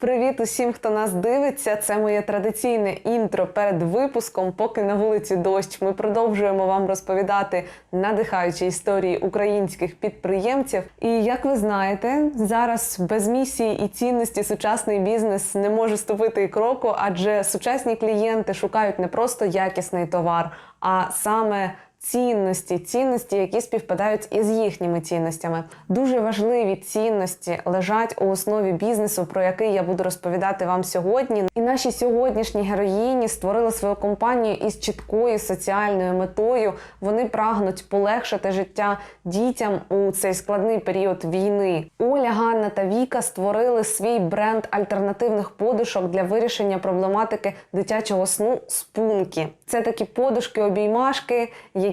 Привіт усім, хто нас дивиться. Це моє традиційне інтро перед випуском. Поки на вулиці дощ, ми продовжуємо вам розповідати надихаючі історії українських підприємців. І як ви знаєте, зараз без місії і цінності сучасний бізнес не може ступити і кроку, адже сучасні клієнти шукають не просто якісний товар, а саме цінності, цінності, які співпадають із їхніми цінностями. Дуже важливі цінності лежать у основі бізнесу, про який я буду розповідати вам сьогодні. І наші сьогоднішні героїні створили свою компанію із чіткою соціальною метою. Вони прагнуть полегшити життя дітям у цей складний період війни. Оля, Ганна та Віка створили свій бренд альтернативних подушок для вирішення проблематики дитячого сну спунки. Це такі подушки-обіймашки, які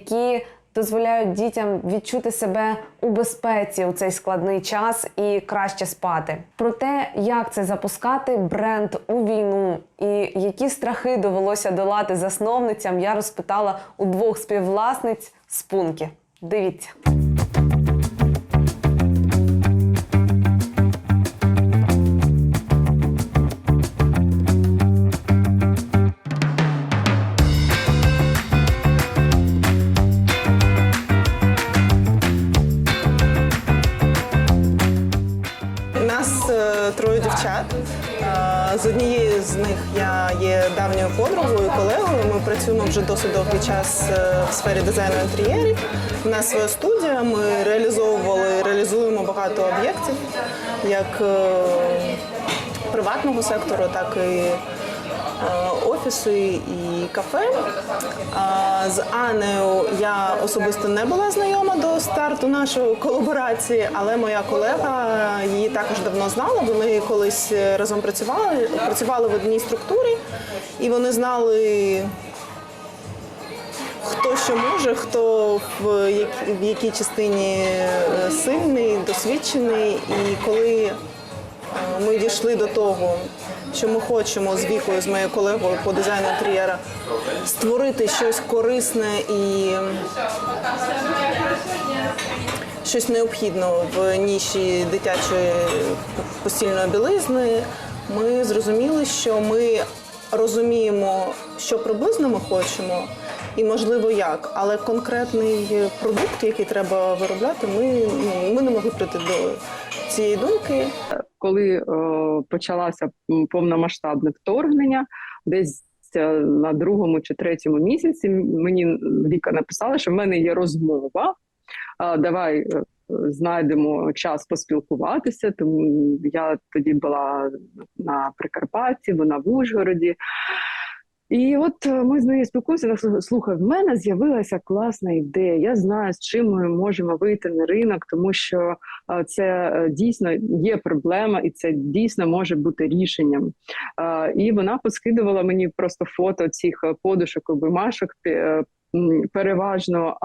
дозволяють дітям відчути себе у безпеці у цей складний час і краще спати. Про те, як це запускати бренд у війну і які страхи довелося долати засновницям, я розпитала у двох співвласниць спунки. Дивіться. Них я є давньою подругою, колегою. Ми працюємо вже досить довгий час е, в сфері дизайну інтер'єрів. У нас своя студія. Ми реалізовували, реалізуємо багато об'єктів, як е, приватного сектору, так і офіси і кафе. З Анею я особисто не була знайома до старту нашої колаборації, але моя колега її також давно знала. Вони колись разом працювали, працювали в одній структурі, і вони знали. Хто що може, хто в, як, в якій частині е, сильний, досвідчений. І коли е, ми дійшли до того, що ми хочемо з вікою, з моєю колегою по дизайну інтер'єра створити щось корисне і щось необхідне в ніші дитячої постільної білизни, ми зрозуміли, що ми розуміємо, що приблизно ми хочемо. І можливо як, але конкретний продукт, який треба виробляти, ми, ну, ми не могли прийти до цієї думки. Коли е, почалося повномасштабне вторгнення, десь е, на другому чи третьому місяці мені Віка написала, що в мене є розмова. Давай е, знайдемо час поспілкуватися. Тому я тоді була на Прикарпатті, вона в Ужгороді. І от е, ми з нею спілкуємося. Слухай, в мене з'явилася класна ідея. Я знаю, з чим ми можемо вийти на ринок, тому що е, це е, дійсно є проблема, і це дійсно може бути рішенням. І вона поскидувала мені просто фото цих подушок м, переважно.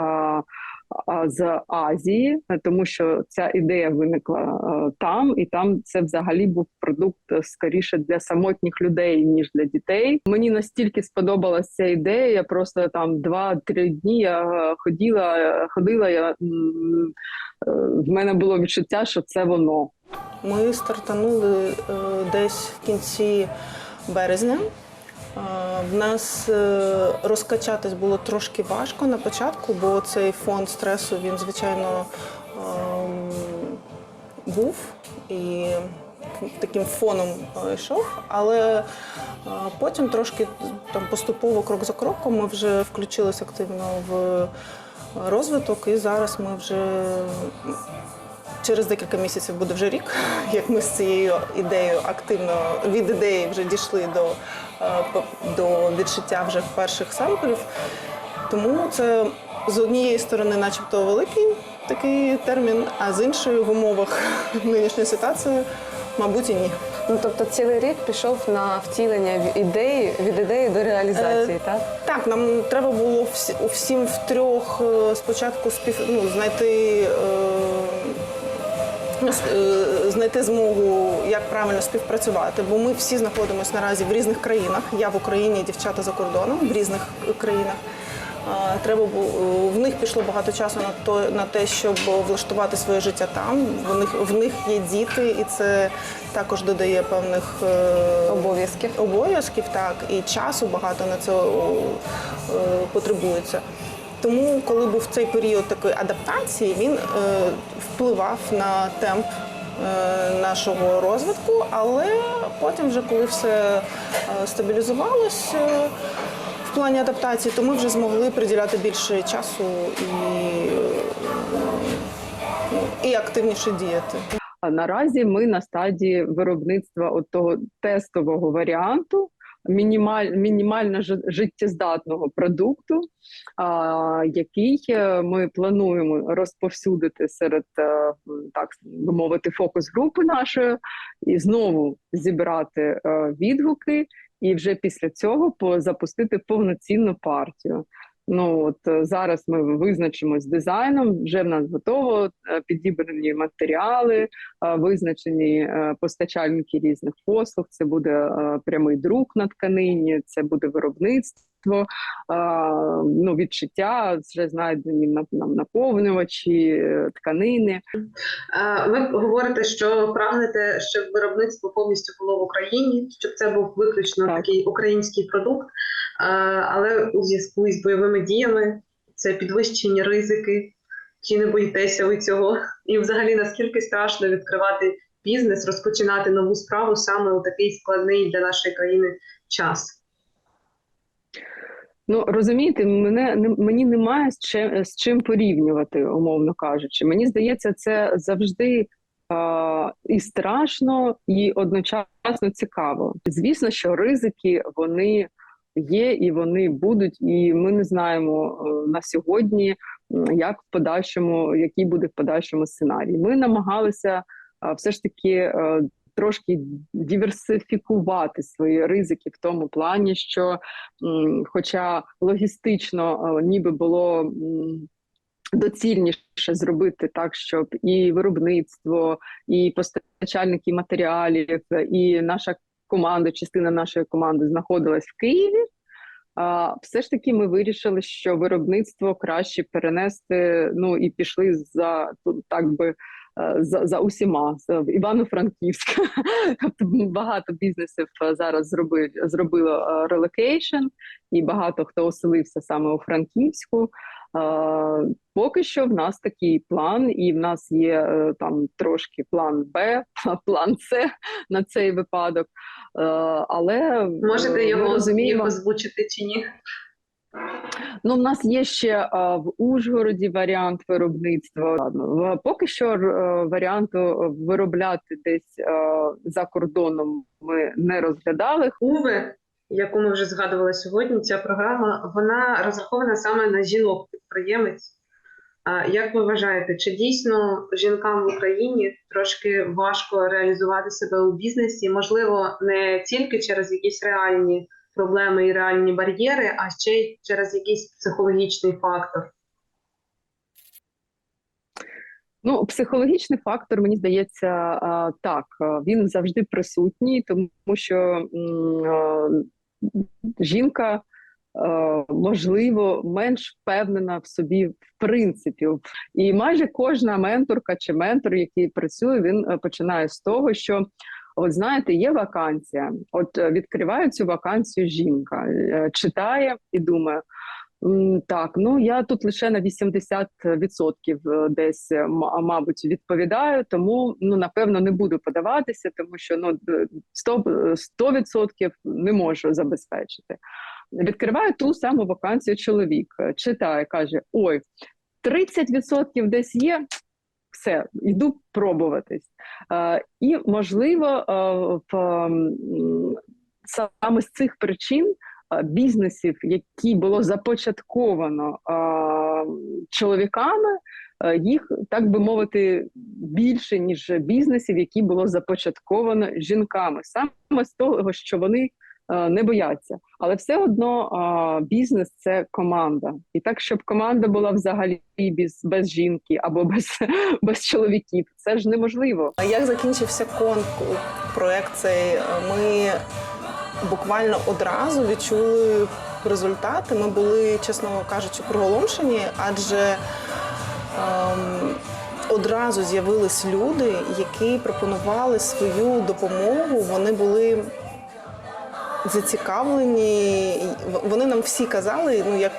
З Азії, е, тому що ця ідея виникла е, там, і там це взагалі був продукт е, скоріше для самотніх людей ніж для дітей. Мені настільки сподобалася ця ідея. Я просто там два-три дні я ходила, ходила. Я в мене було відчуття, що це воно. Ми стартанули десь в кінці березня. В нас е, розкачатись було трошки важко на початку, бо цей фон стресу він звичайно ем, був і таким фоном е, йшов. Але е, потім трошки там поступово крок за кроком ми вже включилися активно в розвиток, і зараз ми вже Через декілька місяців буде вже рік, як ми з цією ідеєю активно від ідеї вже дійшли до, до відшиття вже перших самплів. Тому це з однієї сторони, начебто, великий такий термін, а з іншої в умовах нинішньої ситуації, мабуть, і ні. Ну тобто цілий рік пішов на втілення ідеї від ідеї до реалізації, так? Так, нам треба було всі, всім втрьох е, спочатку спів, ну, знайти, е, ну, е, знайти змогу, як правильно співпрацювати, бо ми всі знаходимося наразі в різних країнах. Я в Україні, дівчата за кордоном в різних країнах. Треба було в них пішло багато часу на то на те, щоб влаштувати своє життя там. В них в них є діти, і це також додає певних е, Обов'язків. обов'язків, так і часу багато на це е, потребується. Тому, коли був цей період такої адаптації, він е, впливав на темп е, нашого розвитку, але потім, вже коли все е, стабілізувалось е, в плані адаптації, то ми вже змогли приділяти більше часу і, і активніше діяти. А наразі ми на стадії виробництва от того тестового варіанту. Мінімаль, мінімально жи- життєздатного продукту, а, який е, ми плануємо розповсюдити серед е, так би мовити фокус групи нашої, і знову зібрати е, відгуки, і вже після цього запустити повноцінну партію. Ну от е, зараз ми визначимось з дизайном. Вже в нас готово е, підібрані матеріали, е, визначені постачальники різних послуг. Це буде прямий друк на тканині, це буде виробництво, е, ну відчуття, вже знайдені наповнювачі, е, тканини. Ви говорите, що прагнете, щоб виробництво повністю було в Україні, щоб це був виключно Так. такий український продукт. Але у зв'язку із бойовими діями це підвищені ризики. Чи не боїтеся ви цього? І взагалі наскільки страшно відкривати бізнес, розпочинати нову справу саме у такий складний для нашої країни час? Ну розумієте, мене мені немає з чим з чим порівнювати, умовно кажучи. Мені здається, це завжди а, і страшно, і одночасно цікаво. Звісно, що ризики вони є і вони будуть, і ми не знаємо е, на сьогодні, як в подальшому, який буде в подальшому сценарій. Ми намагалися все ж таки. Трошки диверсифікувати свої ризики в тому плані, що Хоча логістично е, ніби було доцільніше зробити так, щоб і виробництво, і постачальники матеріалів, і наша команда, частина нашої команди знаходилась в Києві. Все ж таки ми вирішили, що виробництво краще перенести. Ну і пішли за ну, так би за, за усіма в Івано-Франківська. Тобто багато бізнесів е, зараз зробили зробило релокейшн, і багато хто оселився саме у Франківську. Е, Поки що в нас такий план, і в нас є е, там трошки план Б, план С на цей випадок. Е, Але Можете е, його, розуміємо, озвучити чи ні? Ну, в нас є ще а, в Ужгороді варіант виробництва. Поки що е, варіанту виробляти десь е, за кордоном ми не розглядали. Уве, яку ми вже згадували сьогодні, ця програма вона розрахована саме на жінок підприємець. А як ви вважаєте, чи дійсно жінкам в Україні трошки важко реалізувати себе у бізнесі? Можливо, не тільки через якісь реальні проблеми і реальні бар'єри, а ще й через якийсь психологічний фактор? Ну, психологічний фактор, мені здається, так він завжди присутній, тому що жінка. Можливо, менш впевнена в собі в принципі, і майже кожна менторка чи ментор, який працює, він е, починає з того, що от знаєте, є вакансія. От е, відкриває цю вакансію жінка, е, читає і думає. Так, ну я тут лише на 80% е, десь, мабуть, відповідаю, тому ну напевно не буду подаватися, тому що ну д- 100%, е, 100% не можу забезпечити. Відкриваю ту саму вакансію чоловік, читає, каже: Ой, 30% десь є. Все, йду пробуватись. І можливо, в, саме з цих причин бізнесів, які було започатковано е, чоловіками, їх так би мовити більше ніж бізнесів, які було започатковано жінками, саме з того, що вони не бояться, але все одно е, бізнес це команда, і так, щоб команда була взагалі без, без жінки або без, без чоловіків, це ж неможливо. А Як закінчився конкурс, проект цей, е, ми буквально одразу відчули результати. Ми були, чесно кажучи, приголомшені, адже ем, одразу з'явились люди, які пропонували свою допомогу. Вони були зацікавлені. Вони нам всі казали, ну як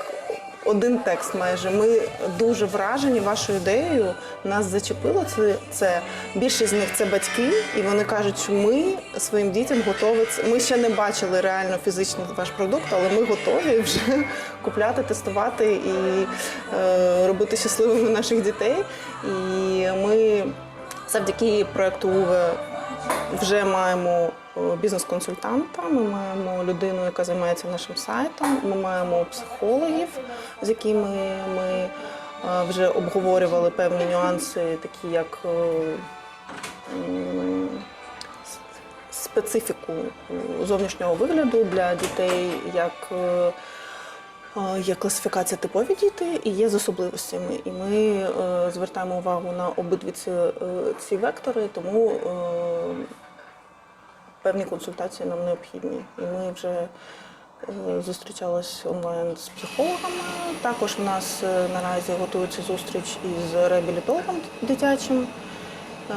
один текст майже. Ми дуже вражені вашою ідеєю. Нас зачепило це. це. Більшість з них це батьки, і вони кажуть, що ми своїм дітям готові. Ми ще не бачили реально фізично ваш продукт, але ми готові вже купляти, тестувати і е, робити щасливими наших дітей. І ми завдяки проекту УВЕ вже маємо е, бізнес-консультанта, ми маємо людину, яка займається нашим сайтом, ми маємо психологів, з якими ми е, вже обговорювали певні нюанси, такі як е, специфіку зовнішнього вигляду для дітей, як Є класифікація типові діти і є з особливостями. І ми звертаємо увагу на обидві ці, вектори, тому певні консультації нам необхідні. І ми вже е, зустрічалися онлайн з психологами. Також у нас е, наразі готується зустріч із реабілітологом дитячим. Е,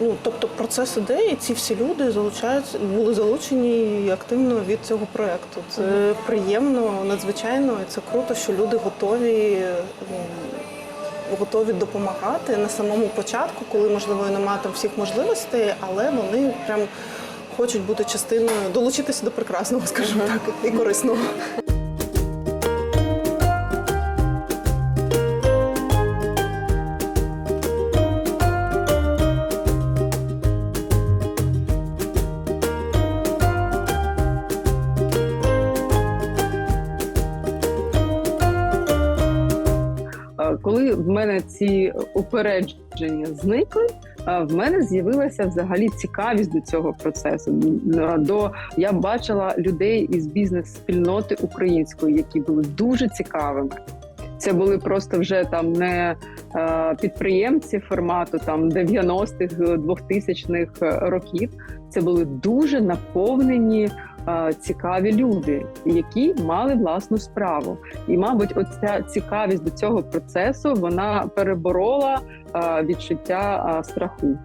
Ну, тобто процес ідеї, ці всі люди залучаються, були залучені активно від цього проєкту. Це приємно, надзвичайно, і це круто, що люди готові, м, готові допомагати на самому початку, коли можливо немає там всіх можливостей, але вони прям хочуть бути частиною, долучитися до прекрасного, скажімо так, і корисного. Мене ці упередження зникли, е, в мене з'явилася взагалі цікавість до цього процесу. Е, До я бачила людей із бізнес-спільноти української, які були дуже цікавими. Це були просто вже там не е, підприємці формату там 90-х, 2000-х років. Це були дуже наповнені е, цікаві люди, які мали власну справу. І, мабуть, оця цікавість до цього процесу вона переборола е, відчуття е, страху.